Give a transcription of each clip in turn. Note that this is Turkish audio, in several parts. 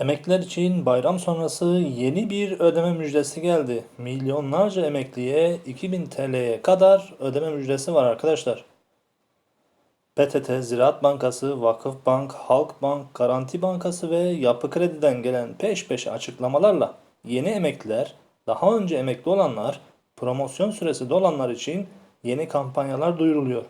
Emekliler için bayram sonrası yeni bir ödeme müjdesi geldi. Milyonlarca emekliye 2000 TL'ye kadar ödeme müjdesi var arkadaşlar. PTT, Ziraat Bankası, Vakıfbank, Halkbank, Garanti Bankası ve Yapı Kredi'den gelen peş peşe açıklamalarla yeni emekliler, daha önce emekli olanlar, promosyon süresi dolanlar için yeni kampanyalar duyuruluyor.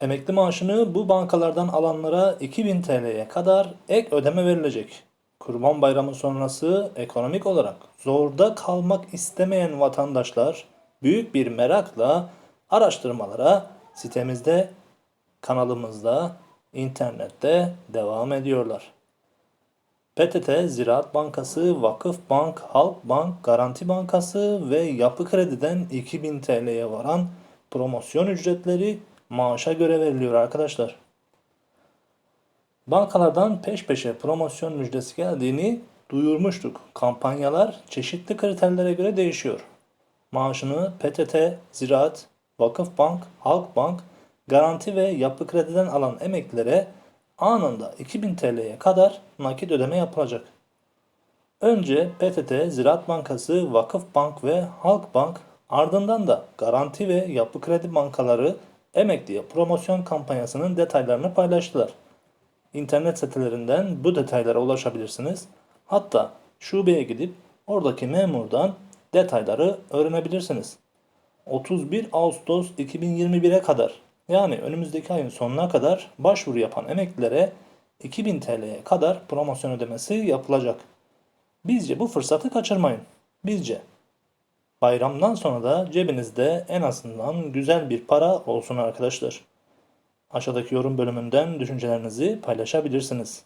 Emekli maaşını bu bankalardan alanlara 2000 TL'ye kadar ek ödeme verilecek. Kurban Bayramı sonrası ekonomik olarak zorda kalmak istemeyen vatandaşlar büyük bir merakla araştırmalara sitemizde, kanalımızda, internette devam ediyorlar. PTT, Ziraat Bankası, Vakıfbank, Halkbank, Garanti Bankası ve Yapı Kredi'den 2000 TL'ye varan promosyon ücretleri maaşa göre veriliyor arkadaşlar. Bankalardan peş peşe promosyon müjdesi geldiğini duyurmuştuk. Kampanyalar çeşitli kriterlere göre değişiyor. Maaşını PTT, Ziraat, Vakıfbank, Halkbank, Garanti ve Yapı Kredi'den alan emeklilere anında 2000 TL'ye kadar nakit ödeme yapılacak. Önce PTT, Ziraat Bankası, Vakıfbank ve Halkbank ardından da Garanti ve Yapı Kredi bankaları emekliye promosyon kampanyasının detaylarını paylaştılar. İnternet sitelerinden bu detaylara ulaşabilirsiniz. Hatta şubeye gidip oradaki memurdan detayları öğrenebilirsiniz. 31 Ağustos 2021'e kadar yani önümüzdeki ayın sonuna kadar başvuru yapan emeklilere 2000 TL'ye kadar promosyon ödemesi yapılacak. Bizce bu fırsatı kaçırmayın. Bizce. Bayramdan sonra da cebinizde en azından güzel bir para olsun arkadaşlar. Aşağıdaki yorum bölümünden düşüncelerinizi paylaşabilirsiniz.